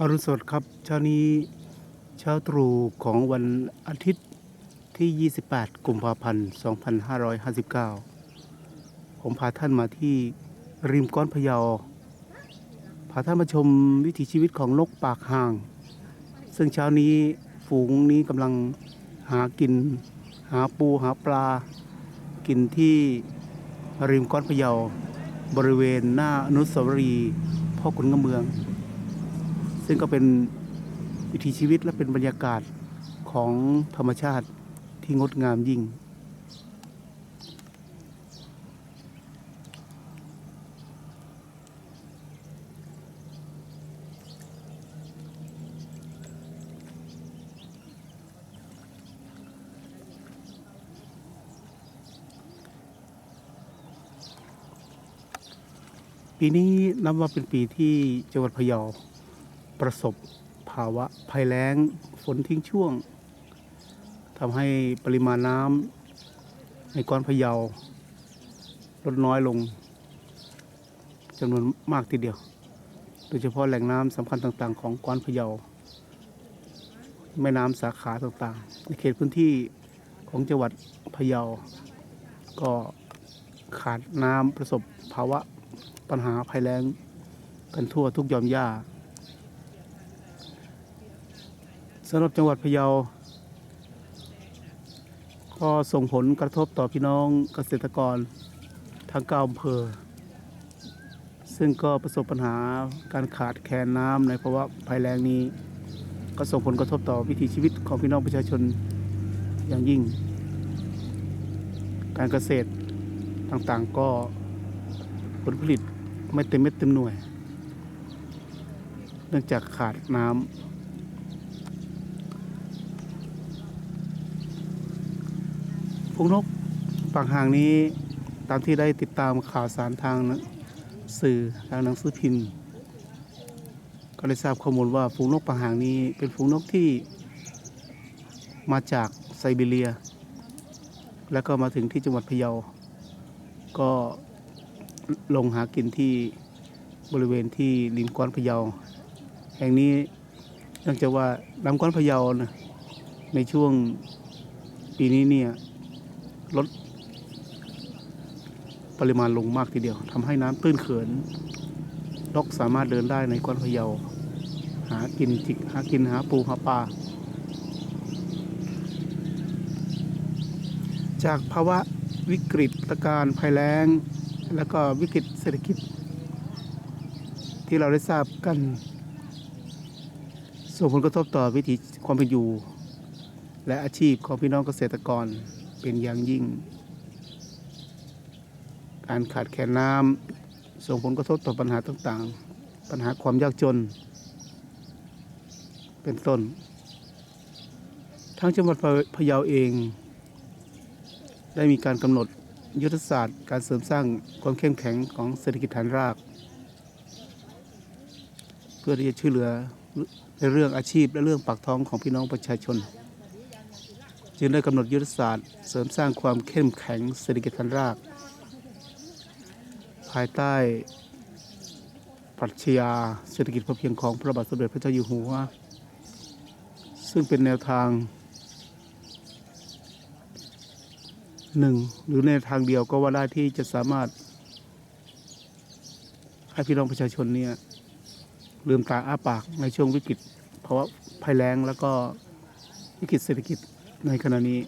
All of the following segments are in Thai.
อรุณสวัสดิ์ครับเช้านี้เช้าตรู่ของวันอาทิตย์ที่ 28 กุมภาพันธ์ 2559 ผมพาท่านมาที่ริมก้อนพะเยา พาท่านมาชมวิถีชีวิตของนกปากห่าง ซึ่งเช้านี้ฝูงนี้กำลังหากิน หาปูหาปลา กินที่ริมก้อนพะเยา บริเวณหน้าอนุสาวรีย์พ่อขุนกำเมือง ซึ่งก็เป็นวิถีชีวิตและเป็นบรรยากาศของธรรมชาติที่งดงามยิ่ง ปีนี้นับว่าเป็นปีที่จังหวัดพะเยา ประสบภาวะภัยแล้งฝนทิ้งช่วงทำให้ปริมาณน้ำในก้อนพะเยาลดน้อยลงจำนวนมากทีเดียว โดยเฉพาะแหล่งน้ำสำคัญต่างๆ ของก้อนพะเยา แม่น้ำสาขาต่างๆ ในเขตพื้นที่ของจังหวัดพะเยา ก็ขาดน้ำประสบภาวะปัญหาภัยแล้งกันทั่วทุกยอมหญ้า สำหรับจังหวัดพะเยา ก็ส่งผลกระทบต่อพี่น้องเกษตรกรทั้งเก้าอำเภอ ซึ่งก็ประสบปัญหาการขาดแคลนน้ำในภาวะภัยแล้งนี้ ก็ส่งผลกระทบต่อวิถีชีวิตของพี่น้องประชาชนอย่างยิ่ง การเกษตรต่างๆก็ผลผลิตไม่เต็มเม็ดเต็มหน่วย เนื่องจากขาดน้ำ ฝูงนกปากห่างนี้ตามที่ได้ติดตามข่าวสารทางสื่อทางหนังสือพิมพ์ ก็ได้ทราบข้อมูลว่าฝูงนกปากห่างนี้เป็นฝูงนกที่มาจากไซบีเรีย แล้วก็มาถึงที่จังหวัดพะเยา ก็ลงหากินที่บริเวณที่ริมก้อนพะเยา แห่งนี้เนื่องจากว่าลำก้อนพะเยานะในช่วงปีนี้เนี่ย ลดปริมาณลงมากทีเดียวทำให้น้ำตื้นเขินนกสามารถเดินได้ในก้อนพะเยา หากินจิกหากินหาปูหาปลาจากภาวะวิกฤตการณ์ภัยแล้ง แล้วก็วิกฤตเศรษฐกิจ ที่เราได้ทราบกัน ส่งผลกระทบต่อวิถีความเป็นอยู่ และอาชีพของพี่น้องเกษตรกร เป็นอย่างยิ่ง การขาดแคลนน้ำส่งผลกระทบต่อปัญหาต่างๆ ปัญหาความยากจน เป็นต้น ทั้งจังหวัดพะเยาเอง ได้มีการกำหนดยุทธศาสตร์ การเสริมสร้างความเข้มแข็งของเศรษฐกิจฐานราก เพื่อที่จะช่วยเหลือในเรื่องอาชีพและเรื่องปากท้องของพี่น้องประชาชน จึงได้กำหนดยุทธศาสตร์ เสริมสร้างความเข้มแข็งเศรษฐกิจฐานราก ภายใต้ปรัชญาเศรษฐกิจพอเพียงของพระบาทสมเด็จพระเจ้าอยู่หัว ซึ่งเป็นแนวทางหนึ่งหรือในทางเดียวก็ว่าได้ที่จะสามารถ ให้พี่น้องประชาชนเนี่ยลืมตาอ้าปากในช่วงวิกฤตเพราว่าภัยแล้งแล้วก็วิกฤตเศรษฐกิจ ในขณะนี้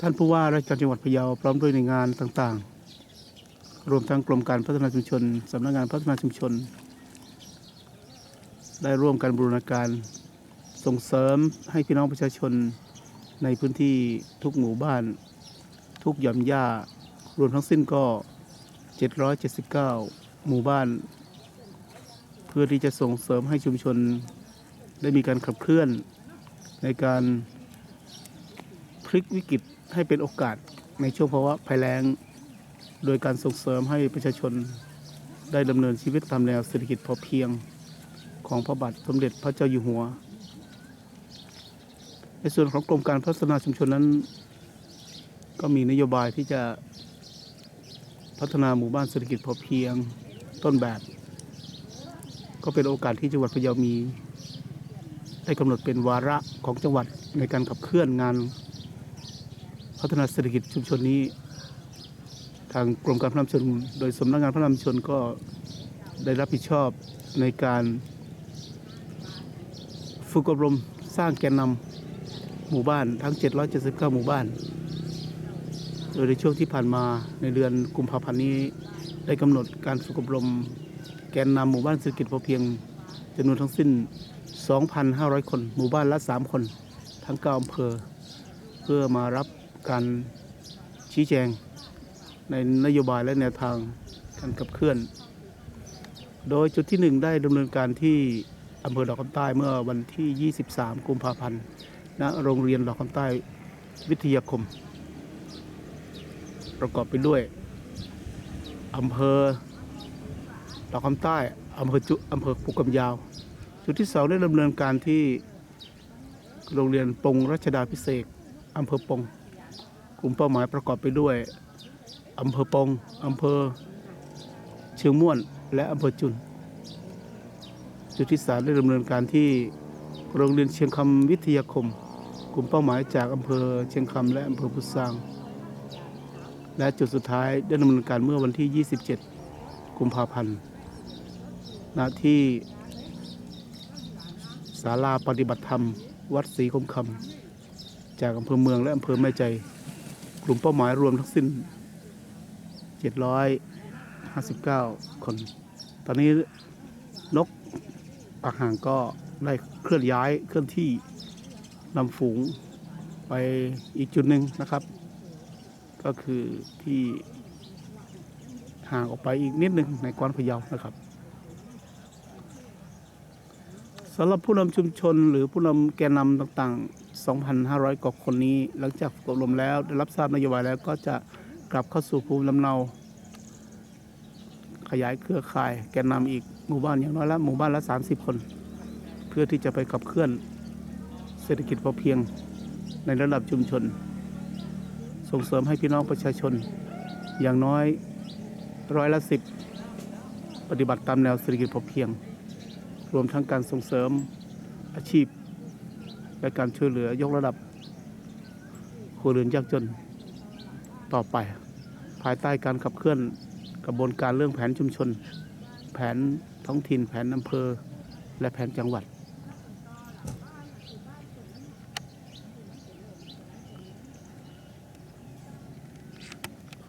ท่านผู้ว่าราชการจังหวัดพะเยาพร้อมด้วยหน่วยงานต่างๆ รวมทั้งกรมการพัฒนาชุมชนสำนักงานพัฒนาชุมชน ได้ร่วมกันบูรณาการส่งเสริมให้พี่น้องประชาชนในพื้นที่ทุกหมู่บ้าน ทุกหย่อมหญ้ารวมทั้งสิ้นก็ 779 หมู่บ้าน เพื่อที่จะส่งเสริมให้ชุมชน ได้มีการขับเคลื่อนในการพลิกวิกฤตให้เป็นโอกาสในช่วงภาวะภัยแล้ง โดยการส่งเสริมให้ประชาชนได้ดำเนินชีวิตตามแนวเศรษฐกิจพอเพียงของพระบาทสมเด็จพระเจ้าอยู่หัว ในส่วนของกรมการพัฒนาชุมชนนั้น ก็มีนโยบายที่จะพัฒนาหมู่บ้านเศรษฐกิจพอเพียงต้นแบบ ก็เป็นโอกาสที่จังหวัดพะเยามี ได้กำหนดเป็นวาระของจังหวัดในการขับเคลื่อนงาน พัฒนาเศรษฐกิจชุมชนนี้ ทางกรมการพัฒนาชุมชนโดยสำนักงานพัฒนาชุมชนก็ได้รับผิดชอบในการฝึกอบรมสร้างแกนนำหมู่บ้านทั้ง 779 หมู่บ้าน โดยในช่วงที่ผ่านมาในเดือนกุมภาพันธ์นี้ได้กำหนดการฝึกอบรมแกนนำหมู่บ้านเศรษฐกิจพอเพียง จำนวนทั้งสิ้น 2,500 คน หมู่บ้านละ 3 คน ทั้ง9อำเภอ เพื่อมารับการชี้แจง ในนโยบายและแนวทางการขับเคลื่อน โดยจุดที่ 1 ได้ดำเนินการที่อำเภอดอกคำใต้เมื่อวันที่ 23 กุมภาพันธ์ณโรงเรียนดอกคำใต้วิทยาคม ประกอบไปด้วยอำเภอดอกคำใต้ อำเภอจุอำเภอปุกกำยาว จุดที่สองได้ดำเนินการที่โรงเรียนปงรัชดาพิเศษอำเภอปงกลุ่มเป้าหมายประกอบไปด้วยอำเภอปงอำเภอเชียงม่วน และอำเภอจุน จุดที่สามได้ดำเนินการที่โรงเรียนเชียงคำวิทยาคม กลุ่มเป้าหมายจากอำเภอเชียงคำและอำเภอพุทธางและจุดสุดท้ายได้ดำเนินการเมื่อวันที่ 27 กุมภาพันธ์ ณที่ศาลาปฏิบัติธรรม วัดศรีคมคำจากอำเภอเมืองและอำเภอแม่ใจ กลุ่มเป้าหมายรวมทั้งสิ้น 759 คน ตอนนี้นกปากห่างก็ได้เคลื่อนย้ายเคลื่อนที่นำฝูงไปอีกจุดหนึ่งนะครับ ก็คือที่ห่างออกไปอีกนิดหนึ่งในกวนพะเยานะครับ สำหรับผู้นำชุมชน หรือผู้นำแกนนำต่างๆ 2,500 กว่าคนนี้ หลังจากกอบรมแล้วได้รับทราบนโยบายแล้วก็จะกลับเข้าสู่ภูมิลำเนา ขยายเครือข่าย แกนนำอีกหมู่บ้านอย่างน้อยละหมู่บ้านละ 30 คน เพื่อที่จะไปขับเคลื่อนเศรษฐกิจพอเพียงในระดับชุมชน ส่งเสริมให้พี่น้องประชาชน อย่างน้อยร้อยละสิบปฏิบัติตามแนวเศรษฐกิจพอเพียง รวมทั้งการส่งเสริมอาชีพ และการช่วยเหลือยกระดับครัวเรือนยากจนต่อไป ภายใต้การขับเคลื่อนกระบวนการเรื่องแผนชุมชน แผนท้องถิ่นแผนอำเภอ และแผนจังหวัด